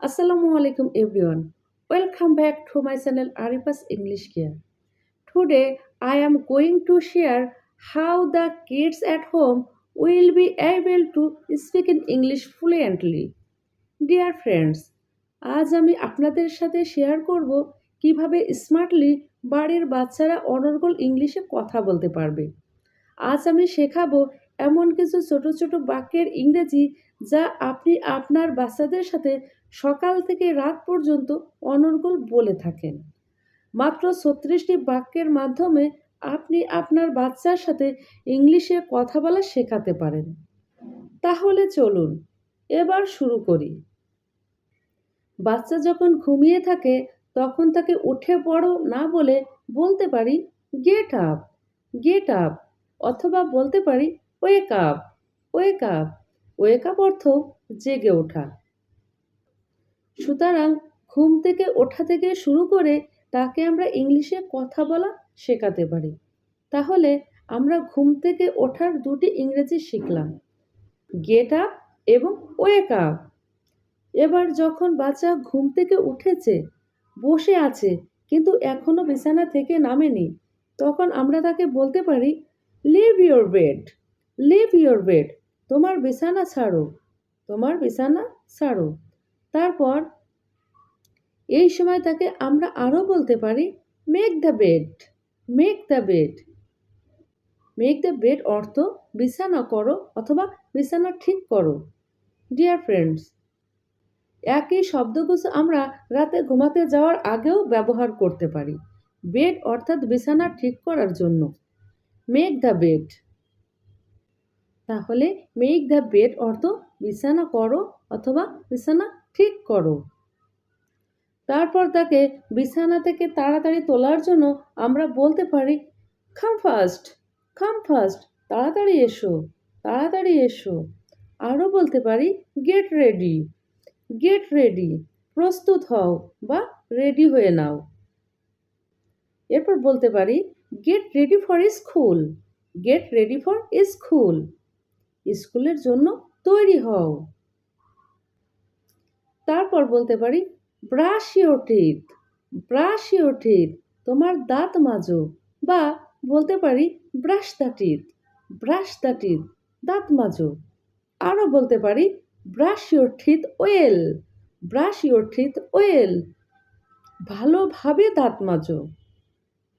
Assalamu alaikum everyone. Welcome back to my channel Arifa's English Care. Today I am going to share how the kids at home will be able to speak in English fluently. Dear friends, আজ আমি আপনাদের সাথে share করব কীভাবে smartly বাড়ির বাচ্চারা অনর্গল ইংলিশে কথা বলতে পারবে আজ আমি শেখাবো এমন কিছু ছোট ছোট বাক্যের ইংরেজি যা আপনি আপনার বাচ্চাদের সাথে সকাল থেকে রাত পর্যন্ত অনর্গল বলে থাকেন। মাত্র ছত্রিশটি বাক্যের মাধ্যমে আপনি আপনার বাচ্চার সাথে ইংলিশে কথা বলা শেখাতে পারেন। তাহলে চলুন, এবার শুরু করি। বাচ্চা যখন ঘুমিয়ে থাকে, তখন তাকে উঠে পড়ো না বলে বলতে পারি, গেট আপ গেট আপ, অথবা বলতে পারি, wake up wake up. Wake up অর্থ জেগে ওঠা। সুতরাং ঘুম থেকে ওঠা থেকে শুরু করে তাকে আমরা ইংলিশে কথা বলা শেখাতে পারি। তাহলে আমরা ঘুম থেকে ওঠার দুটি ইংরেজি শিখলাম, গেট আপ এবং ওয়েক আপ। এবার যখন বাচ্চা ঘুম থেকে উঠেছে, বসে আছে, কিন্তু এখনও বিছানা থেকে নামেনি, তখন আমরা তাকে বলতে পারি leave your bed leave your bed তোমার বিছানা ছাড়ো, তোমার বিছানা ছাড়ো। তারপর এই সময় তাকে আমরা আরও বলতে পারি make the bed make the bed make the bed অর্থ বিছানা করো অথবা বিছানা ঠিক করো। ডিয়ার ফ্রেন্ডস একই শব্দগুচ্ছ আমরা রাতে ঘুমাতে যাওয়ার আগেও ব্যবহার করতে পারি। বেড অর্থাৎ বিছানা ঠিক করার জন্য। মেক দ্য বেড তাহলে মেক দ্য বেড অর্থ বিছানা করো অথবা বিছানা ঠিক করো। তারপর তাকে বিছানা থেকে তাড়াতাড়ি তোলার জন্য আমরা বলতে পারি খাম ফাস্ট খাম ফাস্ট তাড়াতাড়ি এসো তাড়াতাড়ি এসো। আরও বলতে পারি গেট রেডি গেট রেডি প্রস্তুত হও বা রেডি হয়ে নাও। এরপর বলতে পারি get ready for school get ready for school স্কুলের জন্য তৈরি হও। তারপর বলতে পারি, brush your teeth, brush teeth, তোমার দাঁত মাজো বা বলতে পারি, brush the teeth, brush the teeth, দাঁত মাজো। আরও বলতে পারি, brush teeth well, brush teeth well, ভালোভাবে দাঁত মাজো।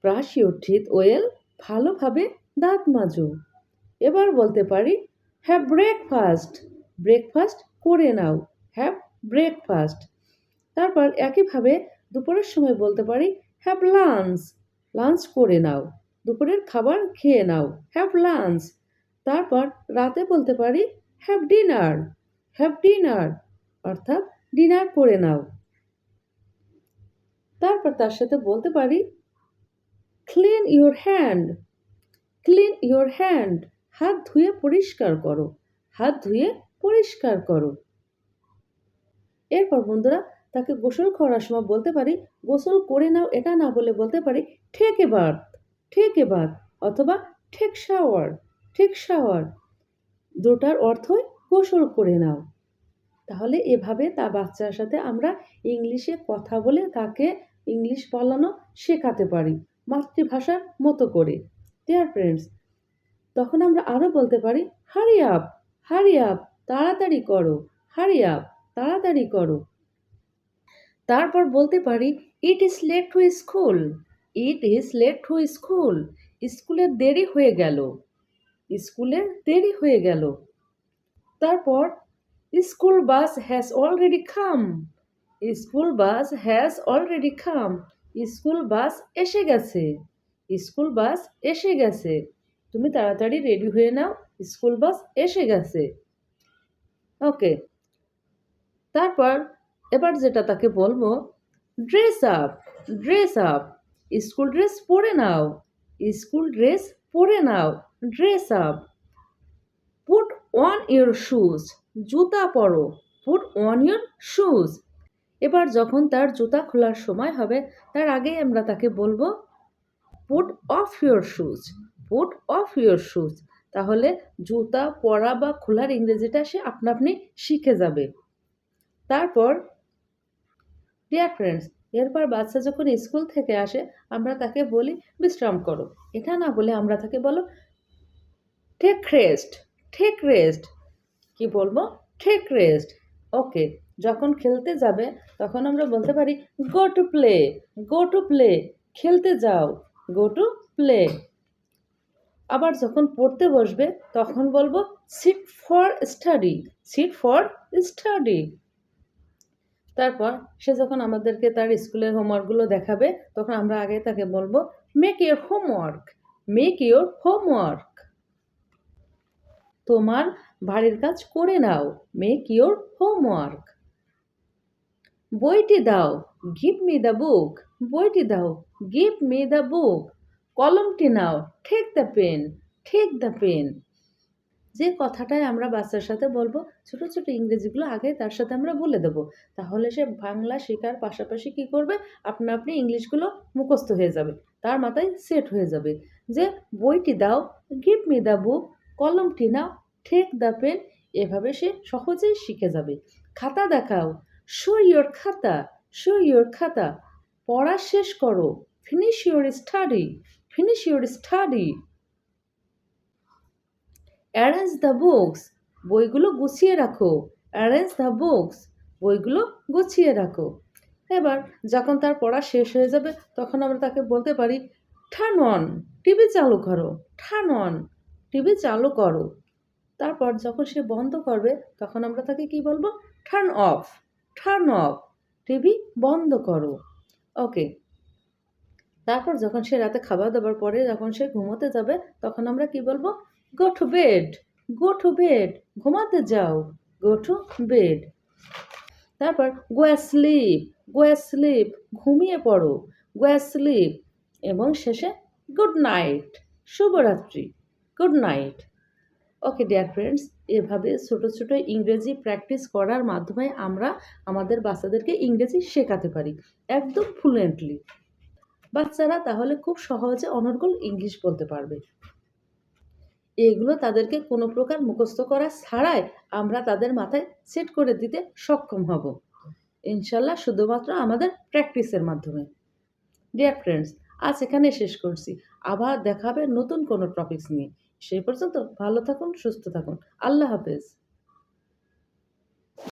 ব্রাশ টিথ ওয়েল, ভালোভাবে দাঁত মাজো। এবার বলতে পারি হ্যাভ ব্রেকফাস্ট ব্রেকফাস্ট করে নাও হ্যাভ ব্রেকফাস্ট তারপর একইভাবে দুপুরের সময় বলতে পারি হ্যাভ লাঞ্চ লাঞ্চ করে নাও, দুপুরের খাবার খেয়ে নাও হ্যাভ লাঞ্চ তারপর রাতে বলতে পারি হ্যাভ ডিনার হ্যাভ ডিনার অর্থাৎ ডিনার করে নাও। তারপর তার সাথে বলতে পারি clean your hand clean your hand হাত ধুয়ে পরিষ্কার করো। হাত ধুয়ে পরিষ্কার করো। এরপর বন্ধুরা তাকে গোসল করার সময় বলতে পারি, গোসল করে নাও, এটা না বলে বলতে পারি, ঠেকে এ ঠেকে বাথ অথবা ঠেক শাওয়ার ঠেক শাওয়ার। দুটার অর্থই গোসল করে নাও। তাহলে এভাবে তা বাচ্চার সাথে আমরা ইংলিশে কথা বলে তাকে ইংলিশ বলানো শেখাতে পারি, মাতৃভাষার মতো করে। ডিয়ার ফ্রেন্ডস তখন আমরা আরও বলতে পারি, হারি আপ হারি আপ, তাড়াতাড়ি করো, হারি আপ, তাড়াতাড়ি করো। তারপর বলতে পারি it is late to school it is late to school স্কুলের দেরি হয়ে গেল স্কুলের দেরি হয়ে গেল। তারপর school bus has already come school bus has already come school bus এসে গেছে স্কুল বাস এসে গেছে। তুমি তাড়াতাড়ি রেডি হয়ে নাও স্কুল বাস এসে গেছে। ওকে তারপর এবার যেটা তাকে বলব dress up dress up school dress পরে নাও স্কুল ড্রেস পরে নাও dress up put on your shoes জুতা পরো পুট অন ইউর শুজ এবার যখন তার জুতা খোলার সময় হবে, তার আগেই আমরা তাকে বলব put off your shoes put off your shoes তাহলে জুতা, পরা বা খোলার ইংরেজিটা সে আপনা আপনি শিখে যাবে। তারপর ডিয়ার ফ্রেন্ডস এরপর বাচ্চা যখন স্কুল থেকে আসে, আমরা তাকে বলি, বিশ্রাম করো। এটা না বলে আমরা তাকে বলো ঠেক রেস্ট ঠেক রেস্ট কি বলব? ঠেক রেস্ট ওকে যখন খেলতে যাবে, তখন আমরা বলতে পারি go to play go to play খেলতে যাও গো টু প্লে আবার যখন পড়তে বসবে, তখন বলব sit for study sit for study তারপর সে যখন আমাদেরকে তার স্কুলের হোমওয়ার্কগুলো দেখাবে, তখন আমরা আগে তাকে বলব make your homework make your homework তোমার বাড়ির কাজ করে নাও মেক ইউর হোমওয়ার্ক বইটি দাও গিভ মি দ্য বুক বইটি দাও গিভ মি দ্য বুক কলমটি নাও, take the pen, take the pen. যে কথাটাই আমরা বাচ্চার সাথে বলব, ছোট ছোট ইংরেজিগুলো আগে তার সাথে আমরা বলে দেবো। তাহলে সে বাংলা শেখার পাশাপাশি কি করবে? আপনা আপনি ইংলিশগুলো মুখস্থ হয়ে যাবে, তার মাথায় সেট হয়ে যাবে। যে বইটি দাও, গিভ মি দ্য বুক, কলমটি নাও, ঠেক দ্য পেন, এভাবে সে সহজেই শিখে যাবে। খাতা দেখাও show your khata show your khata, পড়া শেষ করো finish your study finish your study arrange the books বইগুলো গুছিয়ে রাখো। অ্যারেঞ্জ দ্য বুকস বইগুলো গুছিয়ে রাখো। এবার যখন তার পড়া শেষ হয়ে যাবে, তখন আমরা তাকে বলতে পারি ঠান অন টিভি চালু করো। ঠান অন টিভি চালু করো। তারপর যখন সে বন্ধ করবে, তখন আমরা তাকে কি বলব? Turn off turn off TV বন্ধ করো। ওকে তারপর যখন সে রাতে খাবার দাবার পরে যখন সে ঘুমোতে যাবে, তখন আমরা কি বলব? Go to bed, go to bed, ঘুমাতে যাও, গো টু বেড। তারপর, গো স্লিপ গো স্লিপ ঘুমিয়ে পড়ো, গো স্লিপ এবং শেষে, গুড নাইট, শুভরাত্রি, good night. Okay, dear friends, এভাবে ছোট ছোট ইংরেজি প্র্যাকটিস করার মাধ্যমে আমরা আমাদের বাচ্চাদেরকে ইংরেজি শেখাতে পারি, একদম ফ্লুয়েন্টলি। বাচ্চারা তাহলে খুব সহজে অনর্গল ইংলিশ বলতে পারবে। এগুলো তাদেরকে কোনো প্রকার মুখস্থ করা ছাড়াই আমরা তাদের মাথায় সেট করে দিতে সক্ষম হব। ইনশাল্লাহ শুধুমাত্র আমাদের প্র্যাকটিসের মাধ্যমে। ডিয়ার ফ্রেন্ডস আজ এখানে শেষ করছি। আবার দেখাবে নতুন কোনো টপিকস নিয়ে। সেই পর্যন্ত ভালো থাকুন, সুস্থ থাকুন। আল্লাহ হাফেজ।